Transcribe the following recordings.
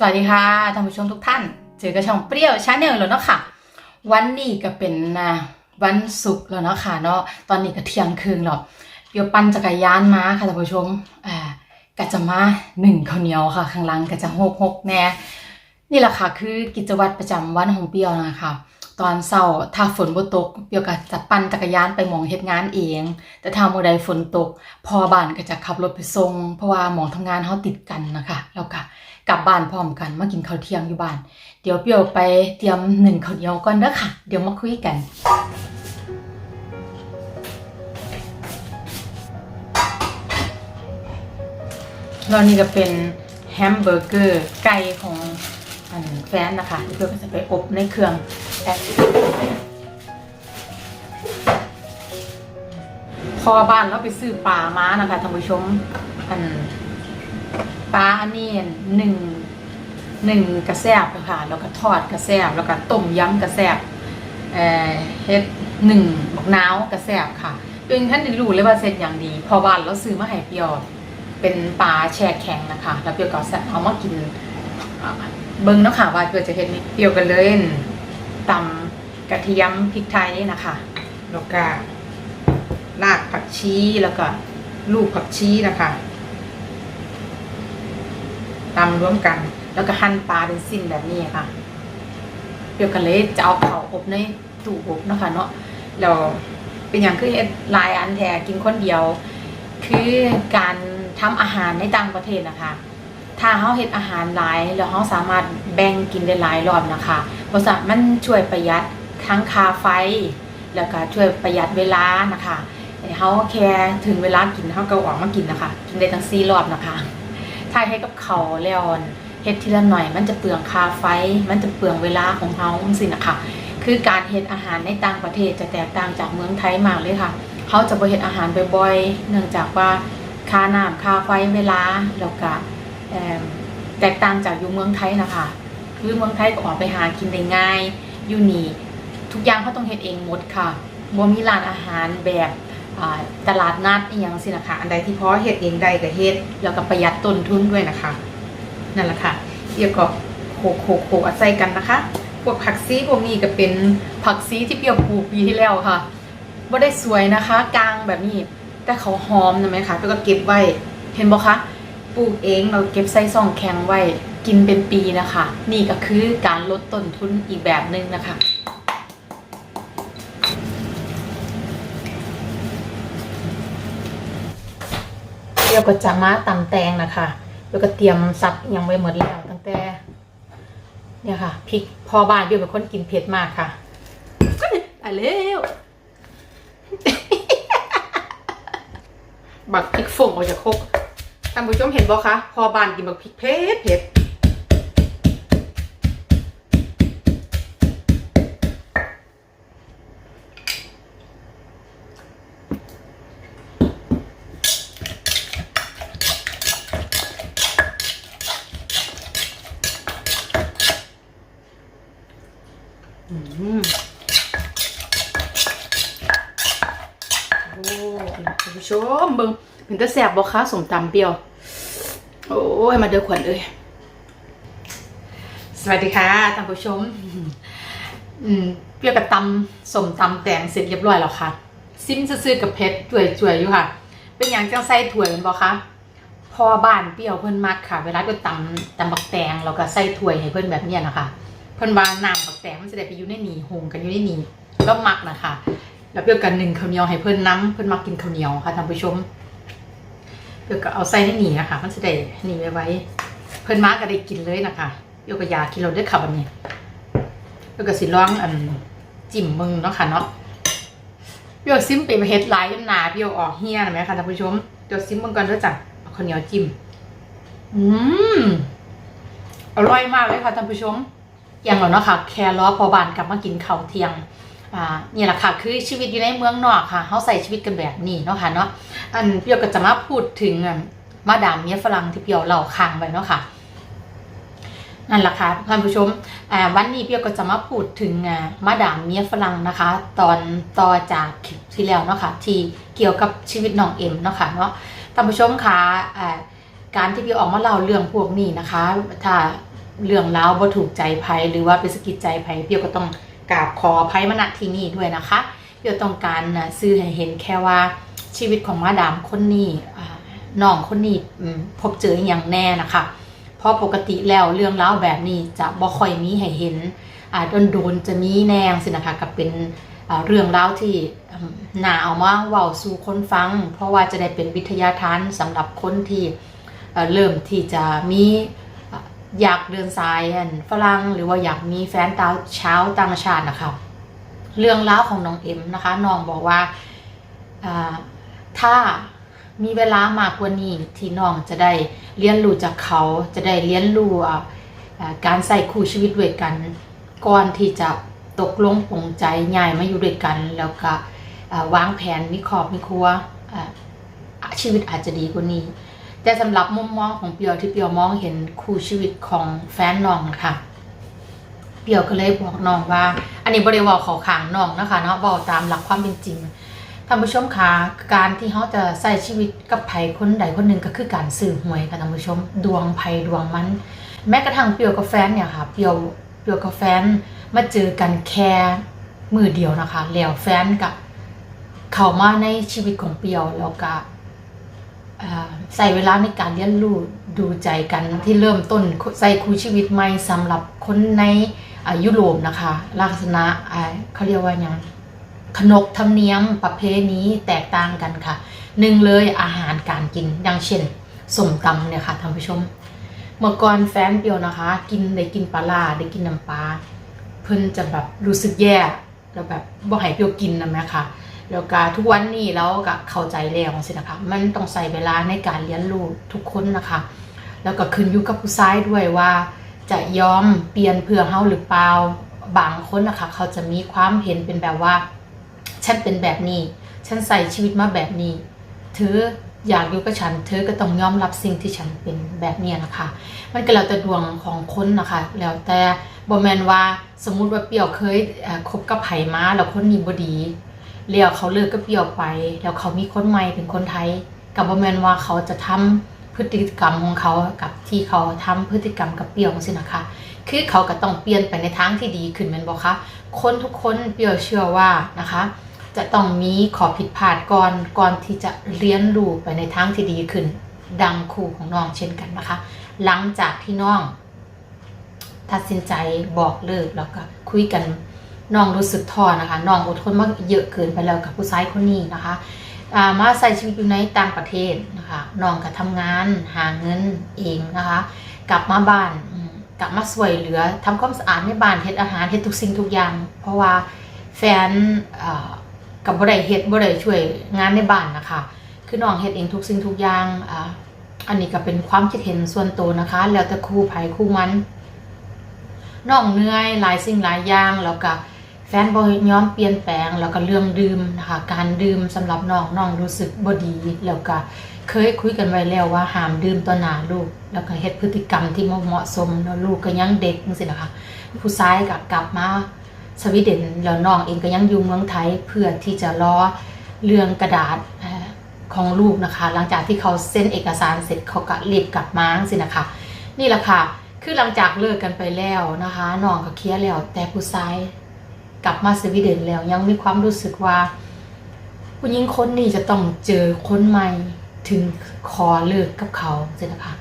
สวัสดีค่ะท่านผู้ชมทุกท่าน เจอกับช่องเปรี้ยวชาแนลแล้วเนาะค่ะ วันนี้ก็เป็นวันศุกร์แล้วเนาะค่ะเนาะตอนนี้ก็เที่ยงคืนแล้วเปรี้ยวปั่นจักรยานมาค่ะท่านผู้ชมอ่าก็จะมาหนึ่งข้าวเหนียวค่ะ ข้างล่างก็จะหกหกแน่นี่แหละค่ะคือกิจวัตรประจำวันของเปรี้ยวนะคะตอนเช้าถ้าฝนบ่ตกเปรี้ยวก็จะปั่นจักรยานไปหมองเฮ็ดงานเอง แต่ถ้ามื้อใดฝนตก พอบ้านก็จะขับรถไปส่งเพราะว่าหมองทำงานเฮาติดกันนะคะแล้วก็ กลับบ้านพร้อมกันมากินข้าวเที่ยงอยู่บ้าน เดี๋ยวเปรี้ยวไปเตรียมหนึ่งข้าวเหนียวก่อนเด้อค่ะ เดี๋ยวมาคุยกัน แล้วนี่ก็เป็นแฮมเบอร์เกอร์ไก่ของอันแฟนนะคะเพื่อก็จะไปอบในเครื่องแอร์พอบ้านเราไปซื้อปลามานะคะท่านผู้ชมอัน ปลาอันนี้หนึ่งหนึ่งกระแซบค่ะแล้วก็ทอดกระแซบแล้วก็ต้มยำกระแซบเฮ็ดหนึ่งบักนาวกระแซบค่ะเองท่านได้รู้เลยว่าเสร็จอย่างดี พอบ้านเราซื้อมาให้เปรียวเป็นปลาแช่แข็งนะคะ แล้วเปรียวก็เอามากินเบิ้งเนาะค่ะว่าเปียวจะเห็นเปรียวกันเลยตำกระเทียมพริกไทยนะคะแล้วก็รากผักชีแล้วก็ลูกผักชีนะคะ ตำรวมกัน แล้วก็หั่นปลาเป็นสิ้นแบบนี้ค่ะเปรียวกันเลยจะเอาเผาอบในตู้อบนะคะเนาะแล้วเป็นอย่างคือเฮ็ดลายอันแท้กินคนเดียว คือการทำอาหารในต่างประเทศนะคะ ถ้าเขาเฮ็ดอาหารหลายแล้วเขาสามารถแบ่งกินได้หลายรอบนะคะบริษัทมันช่วยประหยัดทั้งค่าไฟ แล้วก็ช่วยประหยัดเวลานะคะเขาแค่ถึงเวลากินเขาก็ออกมากินนะคะกินได้ทั้งสี่รอบนะคะ ถ้าเฮ็ดกับเขาวแล้วเฮ็ดทีละหน่อย มันจะเปลืองค่าไฟ มันจะเปลืองเวลาของเขาสินะคะคือการเฮ็ดอาหารในต่างประเทศจะแตกต่างจากเมืองไทยมากเลยค่ะเขาจะบริเฮ็ดอาหารบ่อยๆเนื่องจากว่าค่าน้ำค่าไฟเวลาแล้วก็แตกต่างจากอยู่เมืองไทยนะคะคือเมืองไทยก็ออกไปหากินได้ง่ายอยู่นี่ทุกอย่างเขาต้องเฮ็ดเองหมดค่ะบ่มีร้านอาหารแบบ ตลาดนัดอีหยังสินะคะ อันใดที่พอเฮ็ดเองได้ก็เฮ็ดแล้วก็ประหยัดต้นทุนด้วยนะคะ นั่นแหละค่ะเดี๋ยวก็โขกโขกโขกเอาใส่กันนะคะ พวกผักซีพวกนี้ก็เป็นผักซีที่เปรี้ยวปลูกปีที่แล้วค่ะบ่ได้สวยนะคะ กลางแบบนี้ แต่เขาหอมนะไหมคะแล้วก็เก็บไว้ เห็นบ่คะปลูกเองเราเก็บใส่ซองแข็งไว้กินเป็นปีนะคะ นี่ก็คือการลดต้นทุนอีกแบบหนึ่งนะคะ เดี๋ยวก็จะมาตำแตงนะคะเดี๋ยวก็เตรียมซับอิหยังไว้หมดแล้วตั้งแต่ เนี่ยค่ะพริกพอบ้านเดี๋ยวเป็นคนกินเผ็ดมากค่ะตายแล้วบักพริกฝงออกจากคกท่านผู้ชมเห็นบ่คะพอบานกินบักพริกเผ็ดเผ็ด โอ้ท่านผู้ชมเบิ่งเป็นตาแสบบ่คะสมตำเปรี้ยว โอ้ย มาเด้อขวัญเอ้ยสวัสดีค่ะท่านผู้ชม อืมเปรี้ยวกับตำสมตำแตงเสร็จเรียบร้อยแล้วค่ะ ซิมซื่อๆกับเพชรจ่วยๆอยู่ค่ะ เป็นอย่างจังใส่ถ้วยแมันบ่คะพอบ้านเปรี้ยวเพิ่นมักค่ะ เวลาก็ตำตำบักแตงแล้วก็ใส่ถ้วยให้เพิ่นแบบเนี้ยนะคะ เพิ่นว่าน้ำบักแตงมันจะได้ไปอยู่ในหนีหงกันอยู่ในหนีก็มักนะคะ แล้วเปรี้ยวกันหนึ่งข้าวเหนียวให้เพิ่นน้ำเพิ่นมักกินข้าวเหนียวค่ะท่านผู้ชมเดี๋ยวก็เอาใส่ในหนีนะคะ มันจะได้นี่ไว้ไว้ เพิ่นมาก็ได้กินเลยนะคะเดี๋ยก็ยากินเราได้อค่ะวันนี้เดี๋ยก็สิลองอันจิ้มมึงเนาะค่ะเนาะเดี๋ยวซิมไปเฮ็ดหลายจนหนาเดี๋ยวออกเฮียนะไหมคะท่านผู้ชมเดี๋ยวซิมมึงก่อนเด้อจ้ะข้าวเหนียวจิ้มอืมอร่อยมากเลยค่ะท่านผู้ชม อย่างเราเนาะค่ะแค่รอพอบานกลับมากินข้าวเที่ยงอ่านี่แหละค่ะคือชีวิตอยู่ในเมืองนอกค่ะเขาใส่ชีวิตกันแบบนี้เนาะค่ะเนาะอันเปียวก็จะมาพูดถึงมาดามเมียฝรั่งที่เปียวเล่าค้างไว้เนาะค่ะนั่นแหละค่ะท่านผู้ชมอ่าวันนี้เปียวก็จะมาพูดถึงมาดามเมียฝรั่งนะคะ ตอนต่อจากคลิปที่แล้วเนาะค่ะที่เกี่ยวกับชีวิตน้องเอ็มเนาะค่ะเนาะท่านผู้ชมคะอ่าการที่เปียวออกมาเล่าเรื่องพวกนี้นะคะ ถ้า เรื่องราวบ่ถูกใจไผหรือว่าไปสกิดใจไผเปียวก็ต้องกราบขออภัยมาณที่นี่ด้วยนะคะเปียวต้องการนะซื้อให้เห็นแค่ว่าชีวิตของมาดามคนนี้น้องคนนี้พบเจออย่างแน่นะคะ เพราะปกติแล้วเรื่องราวแบบนี้จะบ่ค่อยมีให้เห็นอ่าโดนจะมีแนงสินะคะกับเป็นเรื่องราวที่อืมน่าเอามาเว้าสู่คนฟัง เพราะว่าจะได้เป็นวิทยาทานสำหรับคนที่เริ่มที่จะมี อยากเดินสายอันฝรั่งหรือว่าอยากมีแฟนตาวชาต่างชาตินะคะเรื่องราวของน้องเอ็มนะคะน้องบอกว่าถ้ามีเวลามากกว่านี้ที่น้องจะได้เรียนรู้จากเขาจะได้เรียนรู้การใส่คู่ชีวิตด้วยกัน ก่อนที่จะตกลงปลงใจย้ายมาอยู่ด้วยกัน แล้วก็วางแผนมีครอบมีครัวชีวิตอาจจะดีกว่านี้ แต่สำหรับมุมมองของเปียวที่เปียวมองเห็นคู่ชีวิตของแฟนน้องค่ะ เปียวก็เลยบอกน้องว่า อันนี้บริวารขอขางน้องนะคะเนาะบอกตามหลักความเป็นจริงท่านผู้ชมคะการที่เขาจะใส่ชีวิตกับไผคนใดคนหนึ่งก็คือการสื่อหวยค่ะท่านผู้ชมดวงไผดวงมัน แม้กระทั่งเปียวกับแฟนเนี่ยค่ะเปียวเปียวกับแฟนมาเจอกันแค่มือเดียวนะคะแล้วแฟนกับ เข้ามาในชีวิตของเปียวแล้วก็อ่อ ใส่เวลาในการเรียนรู้ดูใจกันที่เริ่มต้นใส่คู่ชีวิตใหม่สำหรับคนในยุโรปนะคะ ลักษณะเขาเรียกว่าอย่างขนบธรรมเนียมประเพณีแตกต่างกันค่ะหนึ่งเลยอาหารการกินอย่างเช่นสมตำเนี่ยค่ะท่านผู้ชม เมื่อก่อนแฟนเปียวนะคะ กินได้กินปลาร้าได้กินน้ำปลาเพิ่นจะแบบรู้สึกแย่แล้วแบบบ่ให้เปียวกินนะแม่ค่ะ แล้วก็ทุกวันนี้เราก็เข้าใจแล้วสินะคะมันต้องใส่เวลาในการเรียนรู้ทุกคนนะคะ แล้วก็ขึ้นอยู่กับผู้ชายด้วยว่า จะยอมเปลี่ยนเพื่อเฮาหรือเปล่าบางคนนะคะ เขาจะมีความเห็นเป็นแบบว่า ฉันเป็นแบบนี้ ฉันใส่ชีวิตมาแบบนี้ เธออยากอยู่กับฉัน เธอก็ต้องยอมรับสิ่งที่ฉันเป็นแบบนี้นะคะ มันก็แล้วแต่ดวงของคนนะคะ แล้วแต่บอแมนว่าสมมุติว่าเปียวเคยคบกับไผมาแล้วคนนี้บดี แล้วเขาเลิกกับเปี่ยวไป แล้วเขามีคนใหม่เป็นคนไทยกับบอแมนว่าเขาจะทำพฤติกรรมของเขากับที่เขาทำพฤติกรรมกับเปี่ยวสินะคะ คือเขาก็ต้องเปลี่ยนไปในทางที่ดีขึ้นแมันบอกคะคนทุกคนเปี่ยวเชื่อว่านะคะ จะต้องมีขอผิดพลาดก่อนก่อนที่จะเรียนรู้ไปในทางที่ดีขึ้น ดังครูของน้องเช่นกันนะคะ หลังจากที่น้อง ตัดสินใจบอกเลิกแล้วก็คุยกัน น้องรู้สึกท้อนะคะน้องอดทนมากเยอะเกินไปแล้วกับผู้ชายคนนี้นะคะามาใส่ชีวิตอยู่ในต่างประเทศนะคะน้องก็ทำงานหาเงินเองนะคะ กลับมาบ้านกลับมาสวยเหลือทำความสะอาดในบ้านเฮ็ดอาหารเฮ็ดทุกสิ่งทุกอย่าง เพราะว่าแฟนกับบ่ได้เฮ็ดบ่ได้ช่วยงานในบ้านนะคะคือน้องเฮ็ดเองทุกสิ่งทุกอย่างอ,อันนี้ก็เป็นความคิดเห็นส่วนตัวนะคะ แล้วแต่ครูไผครูมันน้องเหนื่อยหลายสิ่งหลายอย่างแล้วก็ แฟนบ่ยอมเปลี่ยนแปลงแล้วก็เรื่องดื่มนะคะการดื่มสำหรับน้องน้องรู้สึกบ่ดีแล้วก็เคยคุยกันไว้แล้วว่าห้ามดื่มต่อหน้าลูก แล้วก็เฮ็ดพฤติกรรมที่บ่เหมาะสมแล้วลูกก็ยังเด็กจังซี่นะคะผู้ชายก็กลับมาสวีเดนแล้วน้องเองก็ยังอยู่เมืองไทยเพื่อที่จะรอเรื่องกระดาษของลูกนะคะ หลังจากที่เขาเซ็นเอกสารเสร็จเขาก็รีบกลับมาจังซี่นะคะ นี่แหละค่ะ คือหลังจากเลิกกันไปแล้วนะคะน้องก็เคลียร์แล้วแต่ผู้ชาย กลับมาสวีเดนแล้วยังมีความรู้สึกว่า ผู้หญิงคนนี้จะต้องเจอคนใหม่ถึงขอเลิกกับเขาใช่นะคะ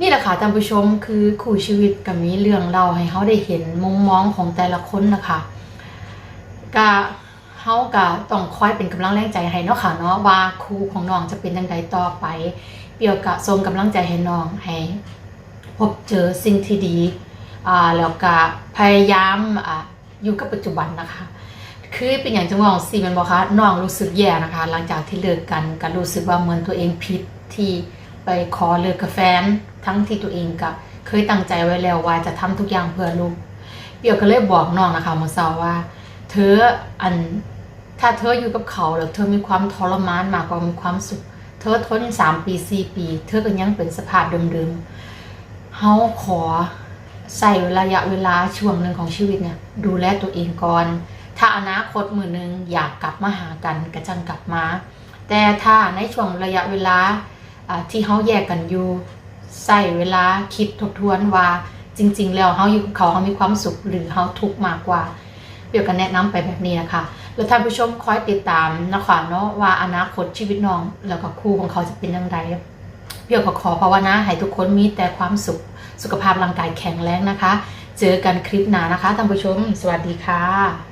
นี่แหละค่ะท่านผู้ชมคือคู่ชีวิตกับมีเรื่องเล่าให้เขาได้เห็นมุมมองของแต่ละคนนะคะก็เฮาก็ต้องคอยเป็นกำลังแรงใจให้เนาะค่ะเนาะว่าครูของน้องจะเป็นยังไงต่อไป เปียวกะส่งกำลังใจให้น้องให้พบเจอสิ่งที่ดีอ่าแล้วก็พยายามอ่า อยู่กับปัจจุบันนะคะ คือเป็นอย่างจังหวะของซีมันบอกคะน้องรู้สึกแย่นะคะ หลังจากที่เลิกกันก็รู้สึกว่าเหมือนตัวเองผิดที่ไปขอเลิกกับแฟนทั้งที่ตัวเองก็เคยตั้งใจไว้แล้วว่าจะทำทุกอย่างเพื่อลูกเปียวก็เลยบอกน้องนะคะมื่อเช้าว่า เธออันถ้าเธออยู่กับเขาแล้วเธอมีความทรมานมากกว่ามีความสุข เธอทนสามปีสี่ปี เธอก็ยังเป็นสภาพเดิมๆเฮาขอ ใส่ระยะเวลาช่วงหนึ่งของชีวิตเนี่ยดูแลตัวเองก่อน ถ้าอนาคตมือหนึ่งอยากกลับมาหากันกระจังกลับมา แต่ถ้าในช่วงระยะเวลาที่เขาแยกกันอยู่ใส่เวลาคิดทบทวนว่าจริง ๆ แล้วเขาอยู่กับเขาเขามีความสุขหรือเขาทุกข์มากกว่าเดี๋ยวกันแนะนำไปแบบนี้นะคะ แล้วท่านผู้ชมคอยติดตามนะคะเนาะว่าอนาคตชีวิตน้อง แล้วก็คู่ของเขาจะเป็นยังไงเดี๋ยวก็ขอภาวนาให้ทุกคนมีแต่ความสุข สุขภาพร่างกายแข็งแรงนะคะ เจอกันคลิปหน้านะคะท่านผู้ชม สวัสดีค่ะ